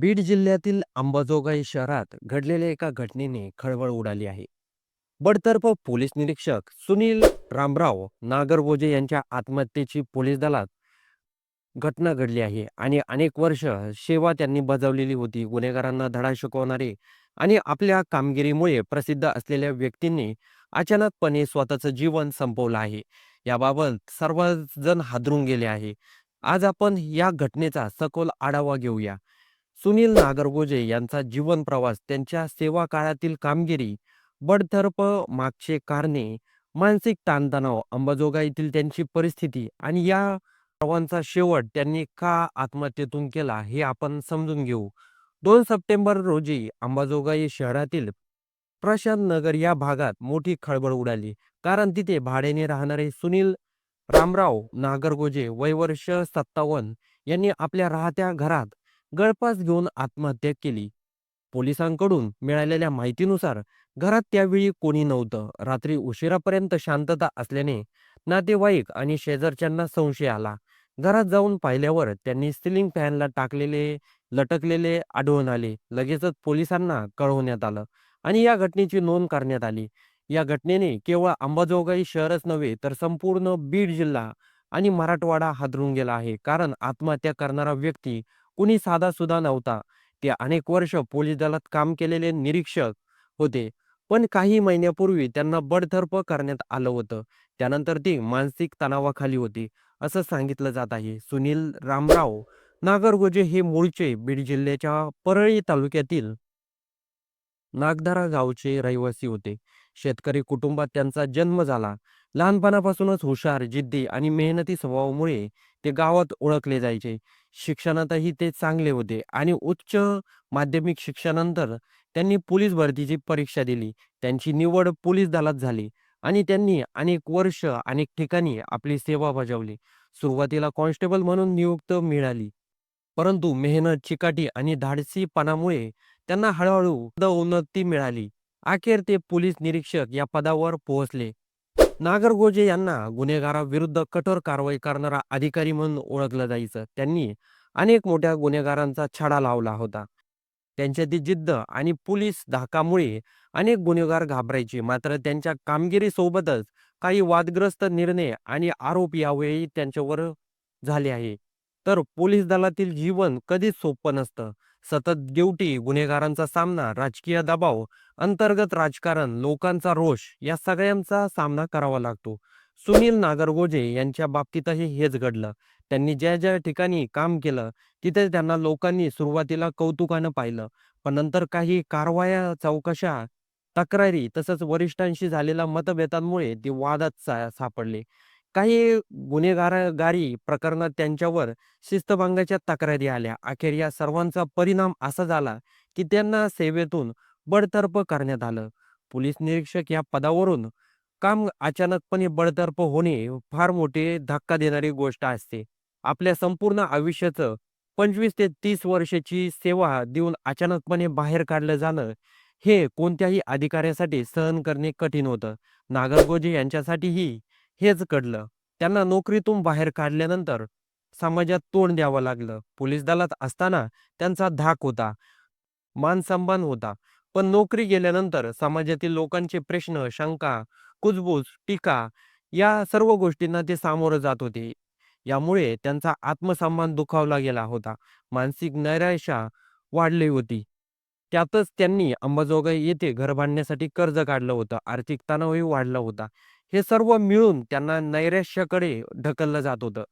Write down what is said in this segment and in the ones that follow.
बीड जिल्ह्यातील अंबाजोगाई शहरात घडलेल्या एका घटनेने खळबळ उडाली आहे. बडतर्फ पोलीस निरीक्षक सुनील रामराव नागरभोजे यांच्या आत्महत्येची पोलीस दलात घटना घडली आहे आणि अनेक वर्ष सेवा त्यांनी बजावलेली होती. गुन्हेगारांना धडा शिकवणारे आणि आपल्या कामगिरीमुळे प्रसिद्ध असलेल्या व्यक्तींनी अचानकपणे स्वतःचं जीवन संपवलं आहे. याबाबत सर्वजण हादरून गेले आहे. आज आपण या घटनेचा सखोल आढावा घेऊया. सुनील नागरगोजे यांचा जीवन प्रवास त्यांच्या सेवा काळातील कामगिरी बडतर्फ मागचे कारणे मानसिक ताणतणाव अंबाजोगाईतील त्यांची परिस्थिती आणि या सर्वांचा शेवट त्यांनी का आत्महत्येतून केला हे आपण समजून घेऊ. दोन सप्टेंबर रोजी अंबाजोगाई शहरातील प्रशांत नगर या भागात मोठी खळबळ उडाली. कारण तिथे भाड्याने राहणारे सुनील रामराव नागरगोजे वय वर्ष सत्तावन्न यांनी आपल्या राहत्या घरात गळफास घेऊन आत्महत्या केली. पोलिसांकडून मिळालेल्या माहितीनुसार घरात त्यावेळी कोणी नव्हतं. रात्री उशिरापर्यंत शांतता असल्याने नातेवाईक आणि शेजारच्यांना संशय आला. घरात जाऊन पाहिल्यावर त्यांनी सिलिंग फॅनला टाकलेले लटकलेले आढळून आले. लगेचच पोलिसांना कळवण्यात आलं आणि या घटनेची नोंद करण्यात आली. या घटनेने केवळ अंबाजोगाई शहरच नव्हे तर संपूर्ण बीड जिल्हा आणि मराठवाडा हादरून गेला आहे. कारण आत्महत्या करणारा व्यक्ती कुणी साधा सुद्धा नव्हता. ते अनेक वर्ष पोलीस दलात काम केलेले निरीक्षक होते. पण काही महिन्यापूर्वी त्यांना बडतर्फ करण्यात आलं होतं. त्यानंतर ती मानसिक तणावाखाली होती असं सांगितलं जात आहे. सुनील रामराव नागरगोजे हे मूळचे बीड जिल्ह्याच्या परळी तालुक्यातील नागधारा गावचे रहिवासी होते. शेतकरी कुटुंबात त्यांचा जन्म झाला. लहानपणापासूनच हुशार जिद्दी आणि मेहनती स्वभावामुळे ते गावात ओळखले जायचे. शिक्षणातही ते चांगले होते आणि उच्च माध्यमिक शिक्षणानंतर त्यांनी पोलीस भरतीची परीक्षा दिली. त्यांची निवड पोलीस दलात झाली आणि त्यांनी अनेक वर्ष अनेक ठिकाणी आपली सेवा बजावली. सुरुवातीला कॉन्स्टेबल म्हणून नियुक्त मिळाली. परंतु मेहनत चिकाटी आणि धाडसीपणामुळे त्यांना हळूहळू उन्नती मिळाली. अखेर ते पोलीस निरीक्षक या पदावर पोहोचले. नागरगोजे यांना गुन्हेगाराविरुद्ध कठोर कारवाई करणारा अधिकारी म्हणून ओळखलं जायचं. त्यांनी अनेक मोठ्या गुन्हेगारांचा छडा लावला होता. त्यांच्यातील जिद्द आणि पोलीस धाकामुळे अनेक गुन्हेगार घाबरायचे. मात्र त्यांच्या कामगिरीसोबतच काही वादग्रस्त निर्णय आणि आरोप यावेळी त्यांच्यावर झाले आहे. तर पोलीस दलातील जीवन कधीच सोपं नसतं. सतत ड्युटी गुन्हेगारांचा सामना राजकीय दबाव अंतर्गत राजकारण लोकांचा रोष या सगळ्यांचा सामना करावा लागतो. सुनील नागरगोजे यांच्या बाबतीतही हेच घडलं. त्यांनी ज्या ज्या ठिकाणी काम केलं तिथे त्यांना लोकांनी सुरुवातीला कौतुकानं पाहिलं पण नंतर काही कारवाया चौकशा तक्रारी तसंच वरिष्ठांशी झालेल्या मतभेदांमुळे ते वादात सापडले. काही गुन्हेगारगारी प्रकरणात त्यांच्यावर शिस्तभंगाच्या तक्रारी आल्या. अखेर या सर्वांचा परिणाम असा झाला की त्यांना सेवेतून बडतर्फ करण्यात आलं. पोलीस निरीक्षक या पदावरून काम अचानकपणे बडतर्फ होणे फार मोठे धक्का देणारी गोष्ट असते. आपल्या संपूर्ण आयुष्याचं पंचवीस ते तीस वर्षाची सेवा देऊन अचानकपणे बाहेर काढलं जाणं हे कोणत्याही अधिकाऱ्यासाठी सहन करणे कठीण होतं. नागरगोजे यांच्यासाठीही हेच कळलं त्यांना नोकरीतून बाहेर काढल्यानंतर समाजात तोंड द्यावं लागलं. पोलीस दलात असताना त्यांचा धाक होता मानसन्मान होता. पण नोकरी गेल्यानंतर समाजातील लोकांचे प्रश्न शंका कुजबूज टीका या सर्व गोष्टींना ते सामोरं जात होते. यामुळे त्यांचा आत्मसन्मान दुखावला गेला होता. मानसिक नैराश्या वाढली होती. त्यातच त्यांनी अंबाजोगाई येथे घर बांधण्यासाठी कर्ज काढलं होतं. आर्थिक तणावही वाढला होता. हे सर्व मिळून त्यांना नैराश्याकडे ढकललं जात होतं.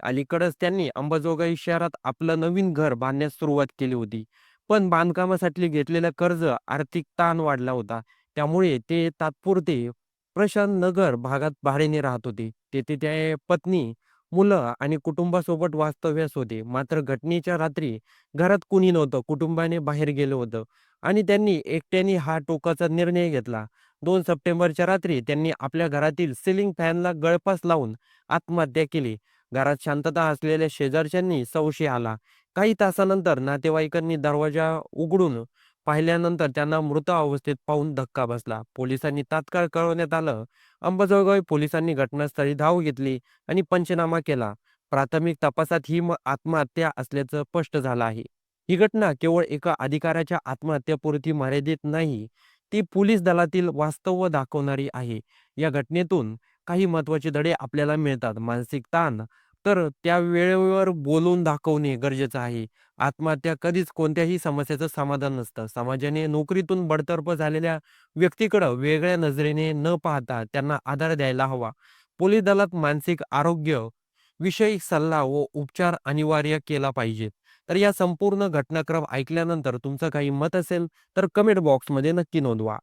अलीकडेच त्यांनी अंबाजोगाई शहरात आपलं नवीन घर बांधण्यास सुरुवात केली होती. पण बांधकामासाठी घेतलेलं कर्ज आर्थिक ताण वाढला होता. त्यामुळे ते तात्पुरते प्रशांत नगर भागात भाड्याने राहत होते. तेथे त्या पत्नी मुलं आणि कुटुंबासोबत वास्तव्यास होते. मात्र घटनेच्या रात्री घरात कुणी नव्हतं. कुटुंबाने बाहेर गेलं होतं आणि त्यांनी एकट्याने हा टोकाचा निर्णय घेतला. दोन सप्टेंबरच्या रात्री त्यांनी आपल्या घरातील सिलिंग फॅनला गळफास लावून आत्महत्या केली. घरात शांतता असलेल्या शेजारच्यांनी संशय आला. काही तासानंतर नातेवाईकांनी दरवाजा उघडून पाहिल्यानंतर त्यांना मृत अवस्थेत पाहून धक्का बसला. पोलिसांनी तात्काळ कळवण्यात आलं. अंबाजोगाई पोलिसांनी घटनास्थळी धाव घेतली आणि पंचनामा केला. प्राथमिक तपासात ही आत्महत्या असल्याचं स्पष्ट झालं आहे. ही घटना केवळ एका अधिकाऱ्याच्या आत्महत्येपुरती मर्यादित नाही, ती पोलीस दलातील वास्तव दाखवणारी आहे. या घटनेतून काही महत्त्वाचे धडे आपल्याला मिळतात. मानसिक ताण तर त्या वेळेवर बोलून दाखवणे गरजेचं आहे. आत्महत्या कधीच कोणत्याही समस्येचं समाधान नसतं. समाजाने नोकरीतून बडतर्फ झालेल्या व्यक्तीकडं वेगळ्या नजरेने न पाहता त्यांना आधार द्यायला हवा. पोलीस दलात मानसिक आरोग्य विषयी सल्ला व उपचार अनिवार्य केला पाहिजेत तर या संपूर्ण घटनाक्रम ऐकल्यानंतर तुमचं काही मत असेल तर कमेंट बॉक्समध्ये नक्की नोंदवा.